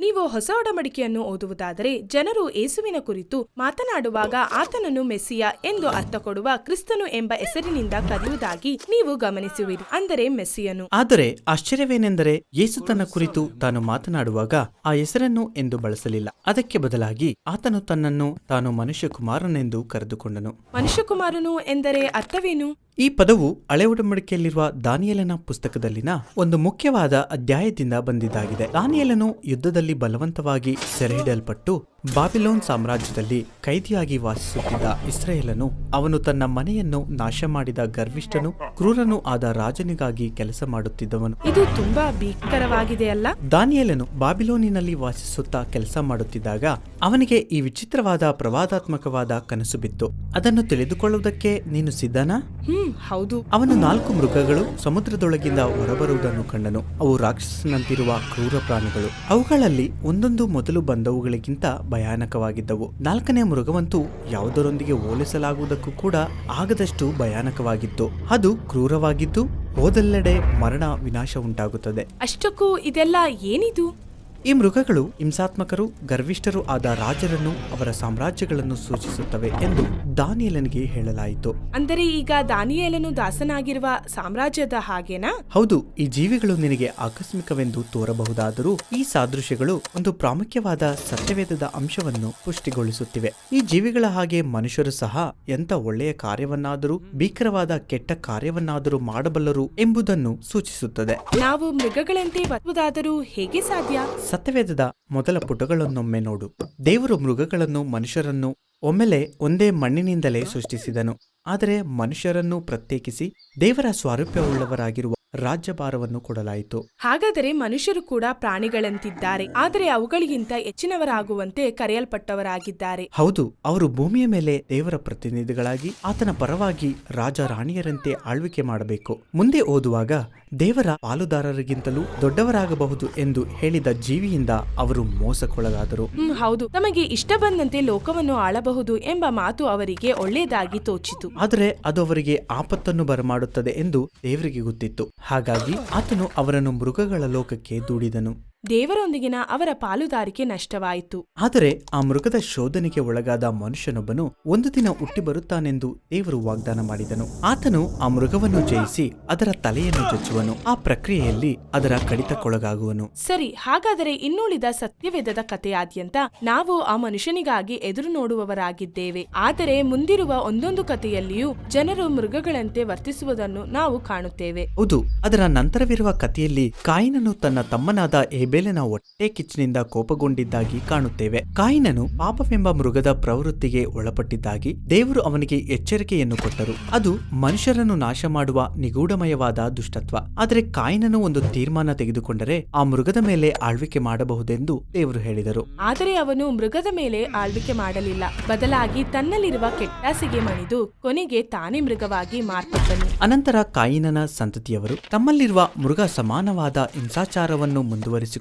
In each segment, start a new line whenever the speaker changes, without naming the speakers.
ನೀವು ಹೊಸ ಒಡಂಬಡಿಕೆಯನ್ನು ಓದುವುದಾದರೆ ಜನರು ಯೇಸುವಿನ ಕುರಿತು ಮಾತನಾಡುವಾಗ ಆತನನ್ನು ಮೆಸ್ಸಿಯ ಎಂದು ಅರ್ಥ ಕೊಡುವ ಕ್ರಿಸ್ತನು ಎಂಬ ಹೆಸರಿನಿಂದ ಕರೆಯುವುದಾಗಿ ನೀವು ಗಮನಿಸುವಿರಿ. ಅಂದರೆ ಮೆಸ್ಸಿಯನು.
ಆದರೆ ಆಶ್ಚರ್ಯವೇನೆಂದರೆ ಯೇಸು ತನ್ನ ಕುರಿತು ತಾನು ಮಾತನಾಡುವಾಗ ಆ ಹೆಸರನ್ನು ಎಂದು ಬಳಸಲಿಲ್ಲ. ಅದಕ್ಕೆ ಬದಲಾಗಿ ಆತನು ತನ್ನನ್ನು ತಾನು ಮನುಷ್ಯಕುಮಾರನೆಂದು ಕರೆದುಕೊಂಡನು.
ಮನುಷ್ಯಕುಮಾರನು ಎಂದರೆ ಅರ್ಥವೇನು?
ಈ ಪದವು ಹಳೆ ಒಡಂಬಡಿಕೆಯಲ್ಲಿರುವ ದಾನಿಯಲನ ಪುಸ್ತಕದಲ್ಲಿನ ಒಂದು ಮುಖ್ಯವಾದ ಅಧ್ಯಾಯದಿಂದ ಬಂದಿದ್ದಾಗಿದೆ. ದಾನಿಯಲನು ಯುದ್ಧದಲ್ಲಿ ಬಲವಂತವಾಗಿ ಸೆರೆಹಿಡಲ್ಪಟ್ಟು ಬಾಬಿಲೋನ್ ಸಾಮ್ರಾಜ್ಯದಲ್ಲಿ ಕೈದಿಯಾಗಿ ವಾಸಿಸುತ್ತಿದ್ದ ಇಸ್ರೇಲನು ಅವನು ತನ್ನ ಮನೆಯನ್ನು ನಾಶ ಮಾಡಿದ ಗರ್ವಿಷ್ಠನು ಕ್ರೂರನು ಆದ ರಾಜನಿಗಾಗಿ ಕೆಲಸ ಮಾಡುತ್ತಿದ್ದವನು.
ಇದು ತುಂಬಾ ಭೀಕರವಾಗಿದೆ ಅಲ್ಲ?
ದಾನಿಯಲನು ಬಾಬಿಲೋನಿನಲ್ಲಿ ವಾಸಿಸುತ್ತಾ ಕೆಲಸ ಮಾಡುತ್ತಿದ್ದಾಗ ಅವನಿಗೆ ಈ ವಿಚಿತ್ರವಾದ ಪ್ರವಾದಾತ್ಮಕವಾದ ಕನಸು ಬಿತ್ತು. ಅದನ್ನು ತಿಳಿದುಕೊಳ್ಳುವುದಕ್ಕೆ ನೀನು ಸಿದ್ಧನಾ?
ಹ್ಮ್ ಹೌದು.
ಅವನು ನಾಲ್ಕು ಮೃಗಗಳು ಸಮುದ್ರದೊಳಗಿಂದ ಹೊರಬರುವುದನ್ನು ಕಂಡನು. ಅವು ರಾಕ್ಷಸನಂತಿರುವ ಕ್ರೂರ ಪ್ರಾಣಿಗಳು. ಅವುಗಳಲ್ಲಿ ಒಂದೊಂದು ಮೊದಲು ಬಂದವುಗಳಿಗಿಂತ ಭಯಾನಕವಾಗಿದ್ದವು. ನಾಲ್ಕನೇ ಮೃಗವಂತೂ ಯಾವುದರೊಂದಿಗೆ ಹೋಲಿಸಲಾಗುವುದಕ್ಕೂ ಕೂಡ ಆಗದಷ್ಟು ಭಯಾನಕವಾಗಿತ್ತು. ಅದು ಕ್ರೂರವಾಗಿದ್ದು ಹೋದೆಲ್ಲೆಡೆ ಮರಣ ವಿನಾಶ ಉಂಟಾಗುತ್ತದೆ.
ಅಷ್ಟಕ್ಕೂ ಇದೆಲ್ಲ ಏನಿದು?
ಈ ಮೃಗಗಳು ಹಿಂಸಾತ್ಮಕರು ಗರ್ವಿಷ್ಠರು ಆದ ರಾಜರನ್ನು ಅವರ ಸಾಮ್ರಾಜ್ಯಗಳನ್ನು ಸೂಚಿಸುತ್ತವೆ ಎಂದು ದಾನಿಯಲನಿಗೆ ಹೇಳಲಾಯಿತು.
ಅಂದರೆ ಈಗ ದಾನಿಯೇಲನು ದಾಸನಾಗಿರುವ ಸಾಮ್ರಾಜ್ಯದ ಹಾಗೇನಾ?
ಹೌದು ಈ ಜೀವಿಗಳು ನಿನಗೆ ಆಕಸ್ಮಿಕವೆಂದು ತೋರಬಹುದಾದರೂ ಈ ಸಾದೃಶ್ಯಗಳು ಒಂದು ಪ್ರಾಮುಖ್ಯವಾದ ಸತ್ಯವೇದದ ಅಂಶವನ್ನು ಪುಷ್ಟಿಗೊಳಿಸುತ್ತಿವೆ. ಈ ಜೀವಿಗಳ ಹಾಗೆ ಮನುಷ್ಯರು ಸಹ ಎಂತ ಒಳ್ಳೆಯ ಕಾರ್ಯವನ್ನಾದರೂ ಭೀಕರವಾದ ಕೆಟ್ಟ ಕಾರ್ಯವನ್ನಾದರೂ ಮಾಡಬಲ್ಲರು ಎಂಬುದನ್ನು ಸೂಚಿಸುತ್ತದೆ.
ನಾವು ಮೃಗಗಳಂತೆ ಬರುವುದಾದರೂ ಹೇಗೆ ಸಾಧ್ಯ?
ಸತ್ಯವೇದದ ಮೊದಲ ಪುಟಗಳನ್ನೊಮ್ಮೆ ನೋಡು. ದೇವರು ಮೃಗಗಳನ್ನು ಮನುಷ್ಯರನ್ನು ಒಮ್ಮೆಲೆ ಒಂದೇ ಮಣ್ಣಿನಿಂದಲೇ ಸೃಷ್ಟಿಸಿದನು. ಆದರೆ ಮನುಷ್ಯರನ್ನು ಪ್ರತ್ಯೇಕಿಸಿ ದೇವರ ಸ್ವಾರೂಪ್ಯವುಳ್ಳವರಾಗಿರುವ ರಾಜ್ಯಭಾರವನ್ನು ಕೊಡಲಾಯಿತು.
ಹಾಗಾದರೆ ಮನುಷ್ಯರು ಕೂಡ ಪ್ರಾಣಿಗಳಂತಿದ್ದಾರೆ. ಆದರೆ ಅವುಗಳಿಗಿಂತ ಹೆಚ್ಚಿನವರಾಗುವಂತೆ ಕರೆಯಲ್ಪಟ್ಟವರಾಗಿದ್ದಾರೆ.
ಹೌದು ಅವರು ಭೂಮಿಯ ಮೇಲೆ ದೇವರ ಪ್ರತಿನಿಧಿಗಳಾಗಿ ಆತನ ಪರವಾಗಿ ರಾಜ ರಾಣಿಯರಂತೆ ಆಳ್ವಿಕೆ ಮಾಡಬೇಕು. ಮುಂದೆ ಓದುವಾಗ ದೇವರ ಪಾಲುದಾರರಿಗಿಂತಲೂ ದೊಡ್ಡವರಾಗಬಹುದು ಎಂದು ಹೇಳಿದ ಜೀವಿಯಿಂದ ಅವರು ಮೋಸಕ್ಕೊಳಗಾದರು.
ಹೌದು. ತಮಗೆ ಇಷ್ಟ ಬಂದಂತೆ ಲೋಕವನ್ನು ಆಳಬಹುದು ಎಂಬ ಮಾತು ಅವರಿಗೆ ಒಳ್ಳೆಯದಾಗಿ ತೋಚಿತು.
ಆದರೆ ಅದು ಅವರಿಗೆ ಆಪತ್ತನ್ನು ಬರಮಾಡುತ್ತದೆ ಎಂದು ದೇವರಿಗೆ ಗೊತ್ತಿತ್ತು. ಹಾಗಾಗಿ ಆತನು ಅವರನ್ನು ಮೃಗಗಳ ಲೋಕಕ್ಕೆ ದೂಡಿದನು.
ದೇವರೊಂದಿಗಿನ ಅವರ ಪಾಲುದಾರಿಕೆ ನಷ್ಟವಾಯಿತು.
ಆದರೆ ಆ ಮೃಗದ ಶೋಧನೆಗೆ ಒಳಗಾದ ಮನುಷ್ಯನೊಬ್ಬನು ಒಂದು ದಿನ ಹುಟ್ಟಿ ಬರುತ್ತಾನೆಂದು ದೇವರು ವಾಗ್ದಾನ ಮಾಡಿದನು. ಆತನು ಆ ಮೃಗವನ್ನು ಜಯಿಸಿ ಅದರ ತಲೆಯನ್ನು ಚಚ್ಚುವನು ಆ ಪ್ರಕ್ರಿಯೆಯಲ್ಲಿ ಅದರ ಕಡಿತಕ್ಕೊಳಗಾಗುವನು.
ಸರಿ ಹಾಗಾದರೆ ಇನ್ನುಳಿದ ಸತ್ಯವೇದದ ಕಥೆಯಾದ್ಯಂತ ನಾವು ಆ ಮನುಷ್ಯನಿಗಾಗಿ ಎದುರು ನೋಡುವವರಾಗಿದ್ದೇವೆ. ಆದರೆ ಮುಂದಿರುವ ಒಂದೊಂದು ಕಥೆಯಲ್ಲಿಯೂ ಜನರು ಮೃಗಗಳಂತೆ ವರ್ತಿಸುವುದನ್ನು ನಾವು ಕಾಣುತ್ತೇವೆ.
ಹೌದು ಅದರ ನಂತರವಿರುವ ಕಥೆಯಲ್ಲಿ ಕಾಯಿನನು ತನ್ನ ತಮ್ಮನಾದ ಹೇಬೇಲನ ಹೊಟ್ಟೆ ಕಿಚ್ಚಿನಿಂದ ಕೋಪಗೊಂಡಿದ್ದಾಗಿ ಕಾಣುತ್ತೇವೆ. ಕಾಯಿನನು ಪಾಪವೆಂಬ ಮೃಗದ ಪ್ರವೃತ್ತಿಗೆ ಒಳಪಟ್ಟಿದ್ದಾಗಿ ದೇವರು ಅವನಿಗೆ ಎಚ್ಚರಿಕೆಯನ್ನು ಕೊಟ್ಟರು. ಅದು ಮನುಷ್ಯರನ್ನು ನಾಶ ಮಾಡುವ ನಿಗೂಢಮಯವಾದ ದುಷ್ಟತ್ವ. ಆದರೆ ಕಾಯಿನನು ಒಂದು ತೀರ್ಮಾನ ತೆಗೆದುಕೊಂಡರೆ ಆ ಮೃಗದ ಮೇಲೆ ಆಳ್ವಿಕೆ ಮಾಡಬಹುದೆಂದು ದೇವರು ಹೇಳಿದರು.
ಆದರೆ ಅವನು ಮೃಗದ ಮೇಲೆ ಆಳ್ವಿಕೆ ಮಾಡಲಿಲ್ಲ. ಬದಲಾಗಿ ತನ್ನಲ್ಲಿರುವ ಕೆಟ್ಟಾಸಿಗೆ ಮಣಿದು ಕೊನೆಗೆ ತಾನೇ ಮೃಗವಾಗಿ ಮಾರ್ಪಟ್ಟನು.
ಅನಂತರ ಕಾಯಿನನ ಸಂತತಿಯವರು ತಮ್ಮಲ್ಲಿರುವ ಮೃಗ ಸಮಾನವಾದ ಹಿಂಸಾಚಾರವನ್ನು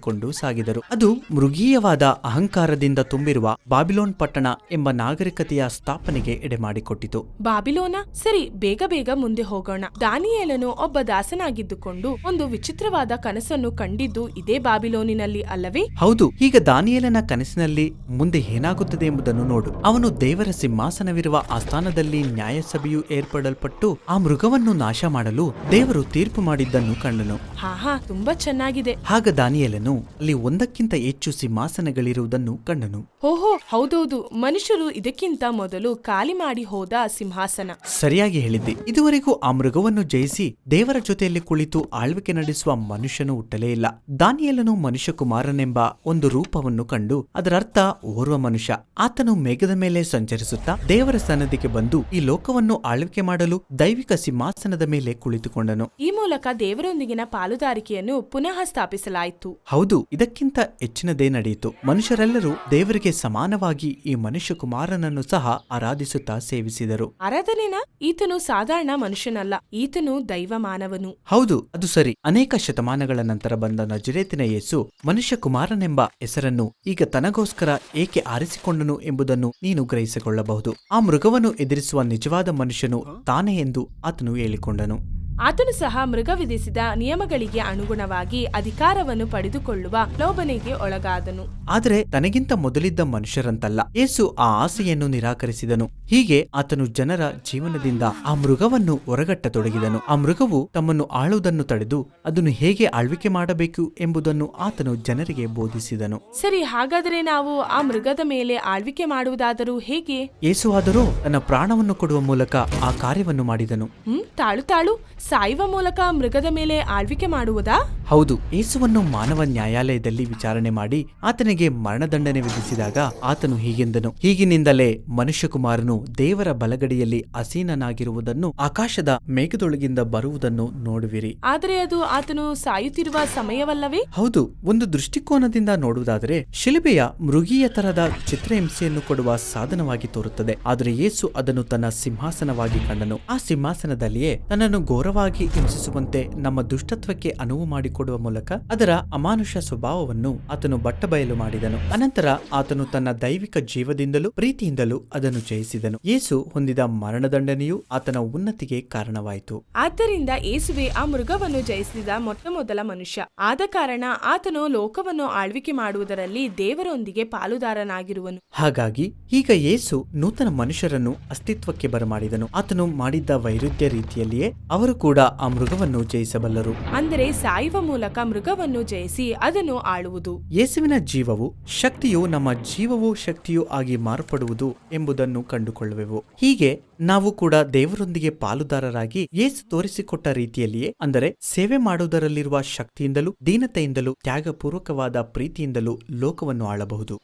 ಮುಂದುವರಿಸಿಕೊಂಡು ಸಾಗಿದರು. ಅದು ಮೃಗೀಯವಾದ ಅಹಂಕಾರದಿಂದ ತುಂಬಿರುವ ಬಾಬಿಲೋನ್ ಪಟ್ಟಣ ಎಂಬ ನಾಗರಿಕತೆಯ ಸ್ಥಾಪನೆಗೆ ಎಡೆಮಾಡಿಕೊಟ್ಟಿತು.
ಬಾಬಿಲೋನ? ಸರಿ ಬೇಗ ಬೇಗ ಮುಂದೆ ಹೋಗೋಣ. ದಾನಿಯೇಲನು ಒಬ್ಬ ದಾಸನಾಗಿದ್ದುಕೊಂಡು ಒಂದು ವಿಚಿತ್ರವಾದ ಕನಸನ್ನು ಕಂಡಿದ್ದು ಇದೇ ಬಾಬಿಲೋನಿನಲ್ಲಿ ಅಲ್ಲವೇ?
ಹೌದು ಈಗ ದಾನಿಯೇಲನ ಕನಸಿನಲ್ಲಿ ಮುಂದೆ ಏನಾಗುತ್ತದೆ ಎಂಬುದನ್ನು ನೋಡು. ಅವನು ದೇವರ ಸಿಂಹಾಸನವಿರುವ ಆಸ್ಥಾನದಲ್ಲಿ ನ್ಯಾಯಸಭೆಯು ಏರ್ಪಡಲ್ಪಟ್ಟು ಆ ಮೃಗವನ್ನು ನಾಶ ಮಾಡಲು ದೇವರು ತೀರ್ಪು ಮಾಡಿದ್ದನ್ನು ಕಂಡನು.
ಹಾ ಹಾ ತುಂಬಾ ಚೆನ್ನಾಗಿದೆ.
ಆಗ ದಾನಿಯೇಲನು ಅಲ್ಲಿ ಒಂದಕ್ಕಿಂತ ಹೆಚ್ಚು ಸಿಂಹಾಸನಗಳಿರುವುದನ್ನು ಕಂಡನು.
ಓಹೋ ಹೌದೌದು. ಮನುಷ್ಯರು ಇದಕ್ಕಿಂತ ಮೊದಲು ಖಾಲಿ ಮಾಡಿ ಹೋದ ಸಿಂಹಾಸನ.
ಸರಿಯಾಗಿ ಹೇಳಿದ್ದೆ. ಇದುವರೆಗೂ ಆ ಮೃಗವನ್ನು ಜಯಿಸಿ ದೇವರ ಜೊತೆಯಲ್ಲಿ ಕುಳಿತು ಆಳ್ವಿಕೆ ನಡೆಸುವ ಮನುಷ್ಯನು ಹುಟ್ಟಲೇ ಇಲ್ಲ. ದಾನಿಯಲ್ಲನು ಮನುಷ್ಯ ಕುಮಾರನೆಂಬ ಒಂದು ರೂಪವನ್ನು ಕಂಡು ಅದರರ್ಥ ಓರ್ವ ಮನುಷ್ಯ. ಆತನು ಮೇಘದ ಮೇಲೆ ಸಂಚರಿಸುತ್ತಾ ದೇವರ ಸನ್ನದಿಗೆ ಬಂದು ಈ ಲೋಕವನ್ನು ಆಳ್ವಿಕೆ ಮಾಡಲು ದೈವಿಕ ಸಿಂಹಾಸನದ ಮೇಲೆ ಕುಳಿತುಕೊಂಡನು.
ಈ ಮೂಲಕ ದೇವರೊಂದಿಗಿನ ಪಾಲುದಾರಿಕೆಯನ್ನು ಪುನಃ ಸ್ಥಾಪಿಸಲಾಯಿತು.
ಹೌದು ಇದಕ್ಕಿಂತ ಹೆಚ್ಚಿನದೇ ನಡೆಯಿತು. ಮನುಷ್ಯರೆಲ್ಲರೂ ದೇವರಿಗೆ ಸಮಾನವಾಗಿ ಈ ಮನುಷ್ಯ ಕುಮಾರನನ್ನು ಸಹ ಆರಾಧಿಸುತ್ತಾ ಸೇವಿಸಿದರು.
ಆರಾಧನೆನ ಈತನು ಸಾಧಾರಣ ಮನುಷ್ಯನಲ್ಲ ಈತನು ದೈವ ಮಾನವನು
ಹೌದು ಅದು ಸರಿ. ಅನೇಕ ಶತಮಾನಗಳ ನಂತರ ಬಂದ ನಜರೇತಿನ ಯೇಸು ಮನುಷ್ಯ ಕುಮಾರನೆಂಬ ಹೆಸರನ್ನು ಈಗ ತನಗೋಸ್ಕರ ಏಕೆ ಆರಿಸಿಕೊಂಡನು ಎಂಬುದನ್ನು ನೀನು ಗ್ರಹಿಸಿಕೊಳ್ಳಬಹುದು. ಆ ಮೃಗವನ್ನು ಎದುರಿಸುವ ನಿಜವಾದ ಮನುಷ್ಯನು ತಾನೇ ಎಂದು ಆತನು ಹೇಳಿಕೊಂಡನು.
ಆತನು ಸಹ ಮೃಗ ವಿಧಿಸಿದ ನಿಯಮಗಳಿಗೆ ಅನುಗುಣವಾಗಿ ಅಧಿಕಾರವನ್ನು ಪಡೆದುಕೊಳ್ಳುವ ಲೋಭನೆಗೆ ಒಳಗಾದನು.
ಆದರೆ ತನಗಿಂತ ಮೊದಲಿದ್ದ ಮನುಷ್ಯರಂತಲ್ಲ ಯೇಸು ಆ ಆಸೆಯನ್ನು ನಿರಾಕರಿಸಿದನು. ಹೀಗೆ ಆತನು ಜನರ ಜೀವನದಿಂದ ಆ ಮೃಗವನ್ನು ಹೊರಗಟ್ಟತೊಡಗಿದನು ಆ ಮೃಗವು ತಮ್ಮನ್ನು ಆಳುವುದನ್ನು ತಡೆದು ಅದನ್ನು ಹೇಗೆ ಆಳ್ವಿಕೆ ಮಾಡಬೇಕು ಎಂಬುದನ್ನು ಆತನು ಜನರಿಗೆ ಬೋಧಿಸಿದನು.
ಸರಿ ಹಾಗಾದರೆ ನಾವು ಆ ಮೃಗದ ಮೇಲೆ ಆಳ್ವಿಕೆ ಮಾಡುವುದಾದರೂ ಹೇಗೆ?
ಯೇಸುವಾದರೂ ತನ್ನ ಪ್ರಾಣವನ್ನು ಕೊಡುವ ಮೂಲಕ ಆ ಕಾರ್ಯವನ್ನು ಮಾಡಿದನು.
ಹ್ಮ್ ತಾಳು ತಾಳು ಸಾಯುವ ಮೂಲಕ ಮೃಗದ ಮೇಲೆ ಆಳ್ವಿಕೆ ಮಾಡುವುದಾ?
ಹೌದು ಯೇಸುವನ್ನು ಮಾನವ ನ್ಯಾಯಾಲಯದಲ್ಲಿ ವಿಚಾರಣೆ ಮಾಡಿ ಆತನಿಗೆ ಮರಣದಂಡನೆ ವಿಧಿಸಿದಾಗ ಆತನು ಹೀಗೆಂದನು. ಹೀಗಿನಿಂದಲೇ ಮನುಷ್ಯಕುಮಾರನು ದೇವರ ಬಲಗಡಿಯಲ್ಲಿ ಅಸೀನನಾಗಿರುವುದನ್ನು ಆಕಾಶದ ಮೇಘದೊಳಗಿಂದ ಬರುವುದನ್ನು ನೋಡುವಿರಿ.
ಆದರೆ ಅದು ಆತನು ಸಾಯುತ್ತಿರುವ ಸಮಯವಲ್ಲವೇ?
ಹೌದು ಒಂದು ದೃಷ್ಟಿಕೋನದಿಂದ ನೋಡುವುದಾದರೆ ಶಿಲುಬೆಯ ಮೃಗೀಯ ತರದ ಚಿತ್ರಹಿಂಸೆಯನ್ನು ಕೊಡುವ ಸಾಧನವಾಗಿ ತೋರುತ್ತದೆ. ಆದರೆ ಯೇಸು ಅದನ್ನು ತನ್ನ ಸಿಂಹಾಸನವಾಗಿ ಕಂಡನು. ಆ ಸಿಂಹಾಸನದಲ್ಲಿಯೇ ತನ್ನನ್ನು ಘೋರವಾಗಿ ಹಿಂಸಿಸುವಂತೆ ನಮ್ಮ ದುಷ್ಟತ್ವಕ್ಕೆ ಅನುವು ಮಾಡಿಕೊಡುವ ಮೂಲಕ ಅದರ ಅಮಾನುಷ ಸ್ವಭಾವವನ್ನು ಆತನು ಬಟ್ಟಬಯಲು ಮಾಡಿದನು. ಅನಂತರ ಆತನು ತನ್ನ ದೈವಿಕ ಜೀವದಿಂದಲೂ ಪ್ರೀತಿಯಿಂದಲೂ ಅದನ್ನು ಜಯಿಸಿದನು. ಯೇಸು ಹೊಂದಿದ ಮರಣದಂಡನೆಯು ಆತನ ಉನ್ನತಿಗೆ ಕಾರಣವಾಯಿತು.
ಆದ್ದರಿಂದ ಏಸುವೆ ಆ ಮೃಗವನ್ನು ಜಯಿಸಿದ ಮೊಟ್ಟ ಮೊದಲ ಮನುಷ್ಯ. ಆದ ಕಾರಣ ಆತನು ಲೋಕವನ್ನು ಆಳ್ವಿಕೆ ಮಾಡುವುದರಲ್ಲಿ ದೇವರೊಂದಿಗೆ ಪಾಲುದಾರನಾಗಿರುವನು.
ಹಾಗಾಗಿ ಈಗ ಯೇಸು ನೂತನ ಮನುಷ್ಯರನ್ನು ಅಸ್ತಿತ್ವಕ್ಕೆ ಬರಮಾಡಿದನು. ಆತನು ಮಾಡಿದ್ದ ವೈರುಧ್ಯ ರೀತಿಯಲ್ಲಿಯೇ ಅವರು ಕೂಡ ಆ ಮೃಗವನ್ನು ಜಯಿಸಬಲ್ಲರು.
ಅಂದರೆ ಸಾಯುವ ಮೂಲಕ ಮೃಗವನ್ನು ಜಯಿಸಿ ಅದನ್ನು ಆಳುವುದು.
ಯೇಸುವಿನ ಜೀವವು ಶಕ್ತಿಯು ನಮ್ಮ ಜೀವವು ಶಕ್ತಿಯು ಆಗಿ ಮಾರ್ಪಡುವುದು ಎಂಬುದನ್ನು ಕಂಡುಕೊಳ್ಳುವೆವು. ಹೀಗೆ ನಾವು ಕೂಡ ದೇವರೊಂದಿಗೆ ಪಾಲುದಾರರಾಗಿ ಯೇಸು ತೋರಿಸಿಕೊಟ್ಟ ರೀತಿಯಲ್ಲಿಯೇ ಅಂದರೆ ಸೇವೆ ಮಾಡುವುದರಲ್ಲಿರುವ ಶಕ್ತಿಯಿಂದಲೂ ದೀನತೆಯಿಂದಲೂ ತ್ಯಾಗಪೂರ್ವಕವಾದ ಪ್ರೀತಿಯಿಂದಲೂ ಲೋಕವನ್ನು ಆಳಬಹುದು.